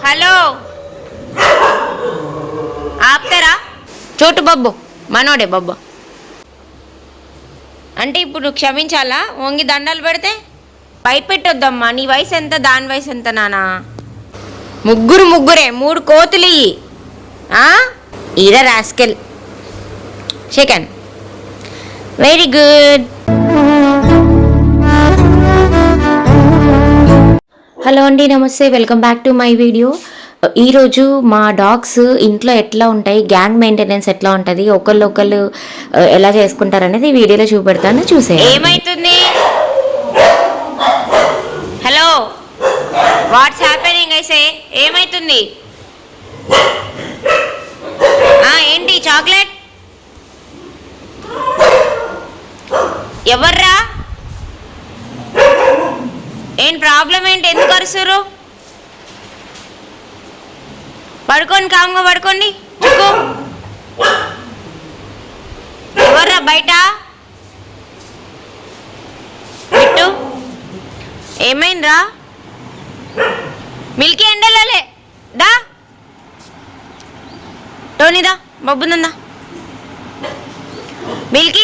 Hello. ఆపుతారా? చోటు బబ్బు మనోడే బబ్బు. అంటే ఇప్పుడు నువ్వు క్షమించాలా? వంగి దండాలు పెడితే? భయపెట్టొద్దమ్మా నీ వయసు ఎంత? దాని వయసు ఎంత నానా? ముగ్గురు ముగ్గురే మూడు కోతులు ఇయ్యి. ఈడ rascal. Chicken very good hello అండి నమస్తే. Welcome back to my video ఈరోజు మా డాగ్స్ ఇంట్లో ఎట్లా ఉంటాయి గ్యాంగ్ మెయింటెనెన్స్ ఎట్లా ఉంటుంది ఒకళ్ళు ఒకళ్ళు ఎలా చేసుకుంటారు అనేది వీడియోలో చూపెడతాను చూసే ఏమైతుంది? హలో వాట్స్ హ్యాపెనింగ్ అయితే ఏమైతుంది? ఏంటి చాక్లెట్ ఎవర్రా? ఏం ప్రాబ్లం ఏంటి? ఎందుకు అరుస్తురు పడుకోండి కామ్గా పడుకోండి. ఎవర్రా బయట? బిట్టు ఏమైందిరా? మిల్కీ ఎండలలే. దా. టోనీదా బబ్బుందా మిల్కీ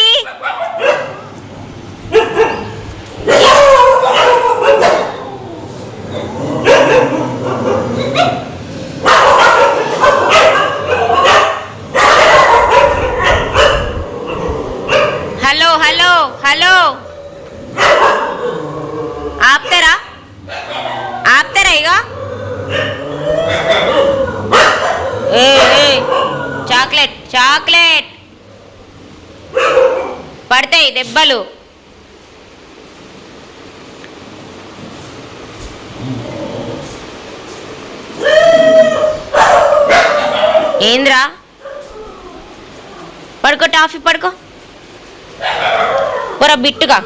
హలో హలో హలో. ఆపుతారా? ఆపుతారా ఇక ఏ చాక్లెట్ చాక్లెట్. పడతాయి దెబ్బలు. ఏంద్రా? పడుకో టాఫీ పడుకో. పొర బిట్టుగా.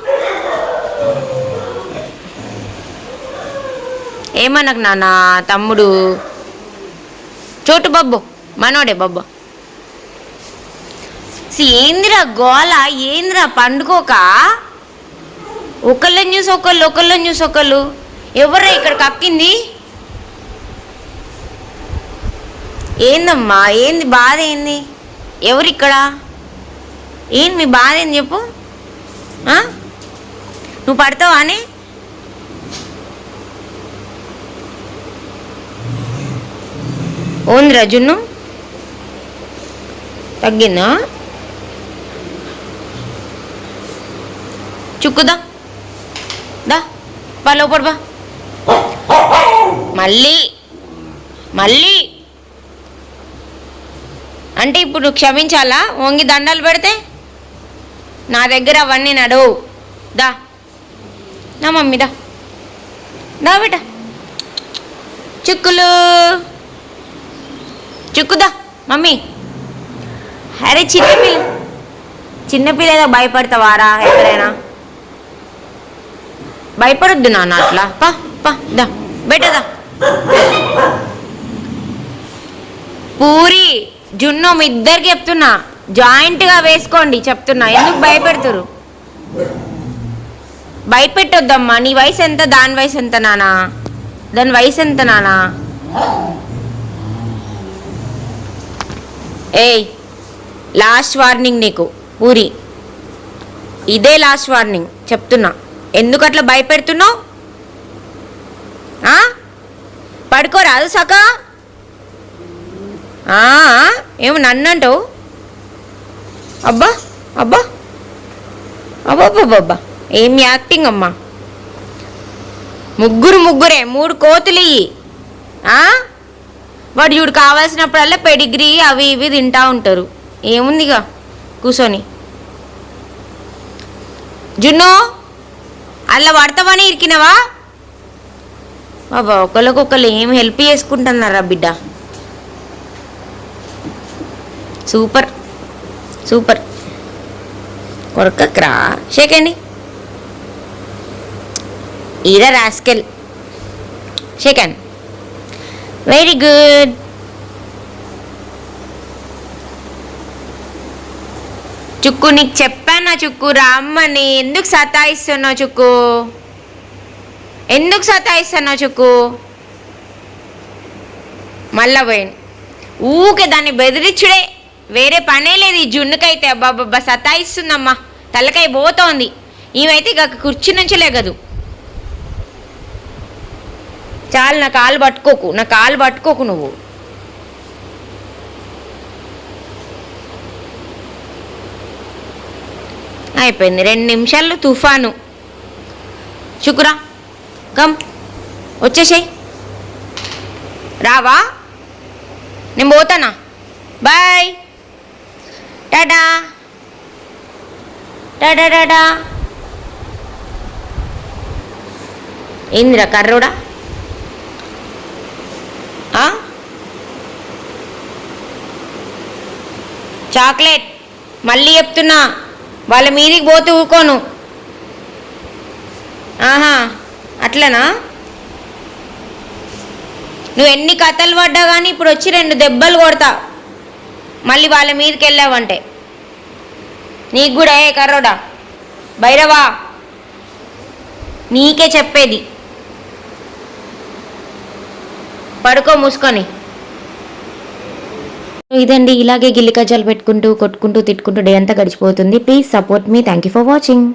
ఏమనకు నాన్న తమ్ముడు? చోటు బబ్బు మనోడే బబ్బు. ఏందిరా గోల ఏందిరా పండుకోక? ఒకళ్ళని చూసి ఒకళ్ళు ఒకళ్ళని చూసి ఒకళ్ళు. ఎవరా ఇక్కడ కక్కింది? ఏందమ్మా ఏంది బాధ ఏంది? ఎవరిక్కడ? ఏంది మీ బాధ ఏంది చెప్పు. నువ్వు పడతావా అని? ఓంది రజున్ను తగ్గిందా? చుక్కుదా? దా బా లోపల బా. మళ్ళీ మళ్ళీ. అంటే ఇప్పుడు నువ్వు క్షమించాలా? వంగి దండాలు పెడితే? నా దగ్గర అవన్నీ నడవు. దా. నా మమ్మీ దా. దా బిడ్డ. చిక్కులు. చిక్కుదా మమ్మీ. అరే చిన్నపిల్ల చిన్నపిల్ల భయపడతావారా ఎక్కడైనా? భయపడొద్దు నాన్న అట్లా. పా పా దా. బెటదా పూరి జున్ను మీ ఇద్దరికి చెప్తున్నా. జాయింట్గా వేసుకోండి చెప్తున్నా. ఎందుకు భయపెడతారు? భయపెట్టొద్దమ్మా. నీ వయసు ఎంత? దాని వయసు ఎంత నానా? దాని వయసు ఎంత నానా? ఏయ్ లాస్ట్ వార్నింగ్ నీకు. పూరి ఇదే లాస్ట్ వార్నింగ్. చెప్తున్నా. ఎందుకు అట్లా భయపెడుతున్నావు? పడుకోరాదు సకా ఏమో నన్ను అంటావు అబ్బా అబ్బా. అబ్బాబ్బాబ్బా ఏం యాక్టింగ్ అమ్మా? ముగ్గురు ముగ్గురే మూడు కోతులు ఆ? వాడు చూడు కావాల్సినప్పుడల్లా పెడిగ్రీ అవి ఇవి తింటా ఉంటారు. ఏముందిగా? కూర్చొని జున్ను అలా పడతావని ఇరికినవా? బాబా ఒకళ్ళకొకళ్ళు ఏం హెల్ప్ చేసుకుంటున్నారా బిడ్డ? సూపర్. సూపర్. కొరకక్రా షేకండి ఈరా rascal. Shake hand very good. Chukku నీకు చెప్పానా చుక్కు? రామ్మని ఎందుకు సతాయిస్తున్నావు చుక్కు? ఎందుకు సతాయిస్తున్నావు చుక్కు? మళ్ళా పోయింది. ఊకే దాన్ని బెదిరించుడే. వేరే పనే లేదు ఈ జున్నుకైతే. అబ్బాబ్బా సతాయిస్తుందమ్మా. తలకాయ పోతోంది. ఈమెతే ఇక కుర్చీ నుంచి లేగదు. చాలు నా కాలు పట్టుకోకు నా కాలు పట్టుకోకు నువ్వు. అయిపోయింది. రెండు నిమిషాలు తుఫాను. శుకురా కమ్ వచ్చేసేయ్. రావా? నేను పోతానా? బాయ్. టాటా టాటా టాటా ఏందిరా కర్రోడా? చాక్లెట్. మళ్ళీ చెప్తున్నా. వాళ్ళ మీదికి పోతూ ఊకోను. ఆహా అట్లనా? నువ్వు ఎన్ని కథలు పడ్డా కానీ ఇప్పుడు వచ్చి రెండు దెబ్బలు కొడతావు మళ్ళీ వాళ్ళ మీదకి వెళ్ళావంటే. నీకు కూడా ఏ కర్రోడా? భైరవా? నీకే చెప్పేది. పడుకో మూసుకొని. ఇదండి ఇలాగే గిల్లి కజ్జాలు పెట్టుకుంటూ కొట్టుకుంటూ తిట్టుకుంటూ డే అంతా గడిచిపోతుంది. Please support me thank you for watching